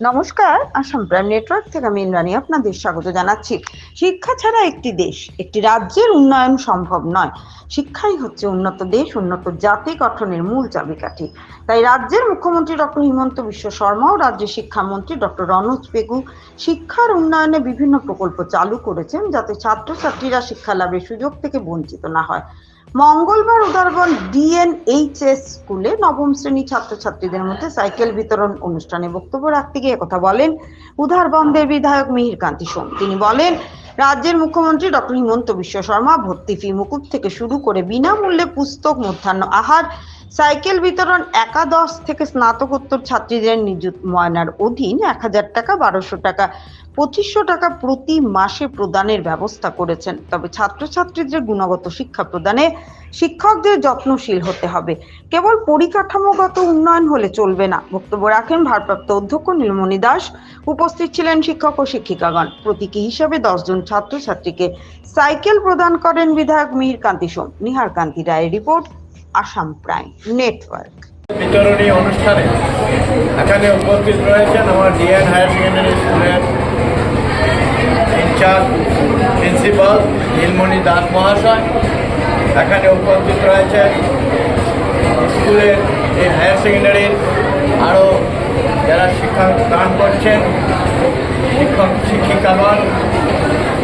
নমস্কার, Assam prime network থেকে আমি ইন্দ্রাণী আপনাদের স্বাগত জানাচ্ছি। শিক্ষা ছাড়া একটি দেশ, একটি রাজ্যের উন্নয়ন সম্ভব নয়। শিক্ষাই হচ্ছে উন্নত দেশ, উন্নত জাতি, গঠনের মূল চাবিকাঠি। তাই রাজ্যের মুখ্যমন্ত্রী ডক্টর হিমন্ত বিশ্ব শর্মা ও রাজ্যের শিক্ষামন্ত্রী ডক্টর রনোজ পেগু শিক্ষার উন্নয়নে বিভিন্ন প্রকল্প চালু করেছেন যাতে ছাত্রছাত্রীরা শিক্ষা লাভের সুযোগ থেকে বঞ্চিত না হয়। মঙ্গলবার উদারবন ডিএনএইচএস স্কুলে নবম শ্রেণি ছাত্রছাত্রীদের মধ্যে সাইকেল বিতরণ অনুষ্ঠানে বক্তব্য রাখতে গিয়ে কথা বলেন উদারবন্ধের বিধায়ক মিহির কান্তি সোম। তিনি বলেন, রাজ্যের মুখ্যমন্ত্রী ডক্টর হিমন্ত বিশ্ব শর্মা ভর্তি ফি মুকুব থেকে শুরু করে বিনামূল্যে পুস্তক, মধ্যাহ্ন আহার সাইকেল বিতরণ একাদশ থেকে স্নাতকোত্তর ছাত্রীদের নিযুত ময়নার অধীন এক হাজার টাকা, বারোশো টাকা, পঁচিশশো টাকা প্রতি মাসে প্রদানের ব্যবস্থা করেছেন। তবে ছাত্রছাত্রীদের গুণগত শিক্ষা প্রদানে শিক্ষকদের যত্নশীল হতে হবে। কেবল পরিকাঠামোগত উন্নয়ন হলে চলবে না। বক্তব্য রাখেন ভারপ্রাপ্ত অধ্যক্ষ নীলমণি দাস। উপস্থিত ছিলেন শিক্ষক ও শিক্ষিকাগণ। প্রতীকী হিসাবে দশজন ছাত্রছাত্রীকে সাইকেল প্রদান করেন বিধায়ক মিহির কান্তি সোম। নিহার কান্তি রায়ের রিপোর্ট আসাম প্রাইম নেটওয়ার্ক। বিতরণী অনুষ্ঠানে এখানে উপস্থিত রয়েছেন আমার ডিএন হায়ার সেকেন্ডারি স্কুলের in charge principal Nilmoni Das মহাশয়। এখানে উপস্থিত রয়েছেন স্কুলের এই হায়ার সেকেন্ডারির আরও যারা শিক্ষা দান করছেন, শিক্ষক, শিক্ষিকাগণ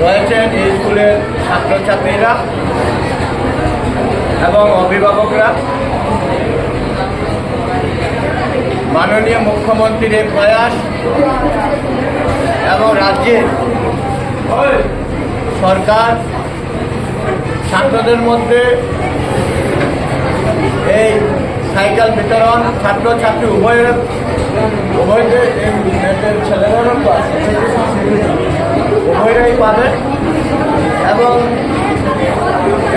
রয়েছেন এই স্কুলের ছাত্রছাত্রীরা। এবং অভিভাবকরা মাননীয় মুখ্যমন্ত্রীর এই প্রয়াস এবং রাজ্যের সরকার, ছাত্রদের মধ্যে এই সাইকেল বিতরণ, ছাত্রছাত্রী উভয়ের মেয়েদের ছেলেদেরও। উভয়রাই পাবে এবং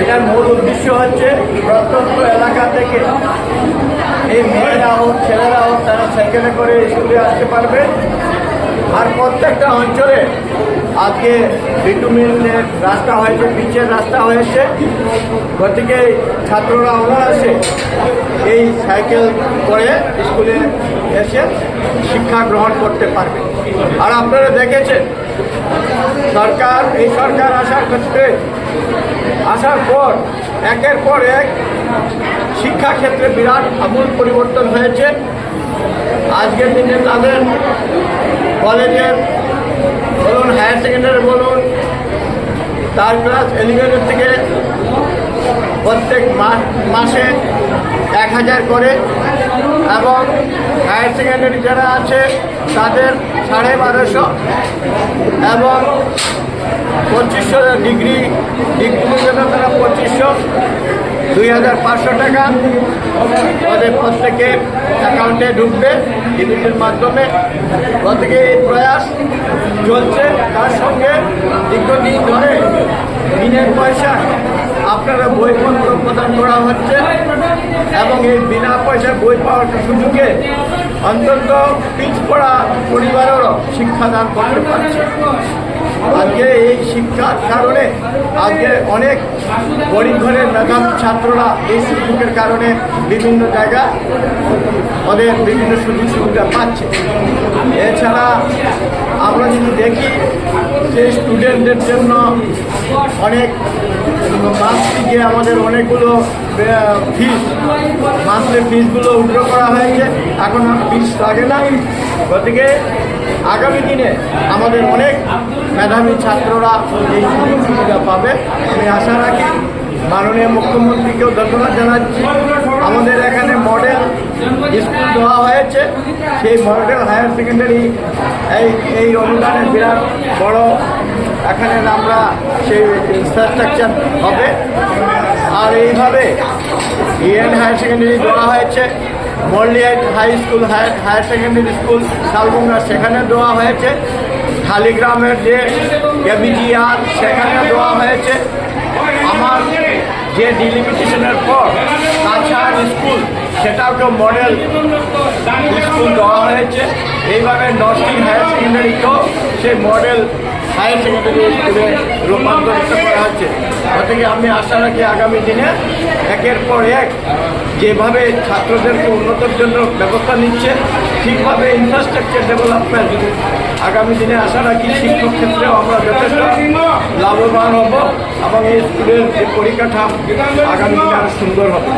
এটার মূল উদ্দেশ্য হচ্ছে প্রত্যন্ত এলাকা থেকে এই মেয়েরা হোক, ছেলেরা হোক, তারা সাইকেলে করে স্কুলে আসতে পারবে। আর প্রত্যেকটা অঞ্চলে আজকে বিটুমিনের রাস্তা হয়েছে, পিচের রাস্তা হয়েছে। গতিকে ছাত্ররা অনায়াসে এই সাইকেল করে স্কুলে এসে শিক্ষা গ্রহণ করতে পারবে। আর আপনারা দেখেছেন, সরকার, এই সরকার আসার ক্ষেত্রে আসার পর, একের পর এক শিক্ষা ক্ষেত্রে বিরাট আমূল পরিবর্তন হয়েছে। আজকের দিনে তাদের কলেজের বলুন, হায়ার সেকেন্ডারি বলুন, তার ক্লাস এলিভেনের থেকে প্রত্যেক মাসে এক হাজার করে এবং হায়ার সেকেন্ডারি যারা আছে, তাদের সাড়ে বারোশো এবং পঁচিশশো ডিগ্রি ডিগ্রির জন্য তারা পঁচিশশো, দুই হাজার পাঁচশো টাকা। ওদের প্রত্যেকের অ্যাকাউন্টে ঢুকবে ডিবিটির মাধ্যমে। প্রত্যেকে এই প্রয়াস চলছে। তার সঙ্গে দীর্ঘদিন ধরে দিনের পয়সা আপনারা বইপত্র প্রদান করা হচ্ছে এবং এই বিনা পয়সায় বই পাওয়ার সুযোগে অন্তত পিছপড়া পরিবারেরও শিক্ষাদান করতে পারছে। আজকে এই শিক্ষার কারণে আজকে অনেক গরিব ঘরের মেধাবী ছাত্ররা এই সুযোগের কারণে বিভিন্ন জায়গায় ওদের বিভিন্ন সুযোগ সুবিধা পাচ্ছে। এছাড়া আমরা যদি দেখি যে স্টুডেন্টদের জন্য অনেক যে আমাদের অনেকগুলো ফিস মান্থলি ফিসগুলো উইড্র করা হয়েছে। এখন আর ফিস লাগে না। গতিকে আগামী দিনে আমাদের অনেক মেধাবী ছাত্ররা এই সুযোগ সুবিধা পাবে। আমি আশা রাখি মাননীয় মুখ্যমন্ত্রীকেও ধন্যবাদ জানাচ্ছি। আমাদের এখানে মডেল স্কুল দেওয়া হয়েছে। সেই মডেল হায়ার সেকেন্ডারি এই এই অনুদানে বিরাট বড় এখানে আমরা সেই ইনফ্রাস্ট্রাকচার হবে। আর এইভাবে ইএন হায়ার সেকেন্ডারি দেওয়া হয়েছে। Malliyat high school, higher higher secondary school, Shalbanga সেখানে দেওয়া হয়েছে। শালিগ্রামের যে এবিজিআর সেখানে দেওয়া হয়েছে আমার যে ডিলিমিটেশনের পর কাছাড় স্কুল সেটাকেও মডেল স্কুল দেওয়া হয়েছে, এইভাবে নর্থ নর্থিং হায়ার সেকেন্ডারিকেও সেই মডেল হায়ার সেকেন্ডারি স্কুলে রূপান্তরিত করা হচ্ছে। থেকে আমি আশা রাখি আগামী দিনে একের পর এক যেভাবে ছাত্রদেরকে উন্নতির জন্য ব্যবস্থা নিচ্ছে, ঠিকভাবে ইনফ্রাস্ট্রাকচার ডেভেলপমেন্ট আগামী দিনে আশা রাখি শিক্ষক ক্ষেত্রেও আমরা যথেষ্ট লাভবান হব এবং এই স্কুলের যে পরিকাঠাম, আগামী দিনে আরও সুন্দর হবে।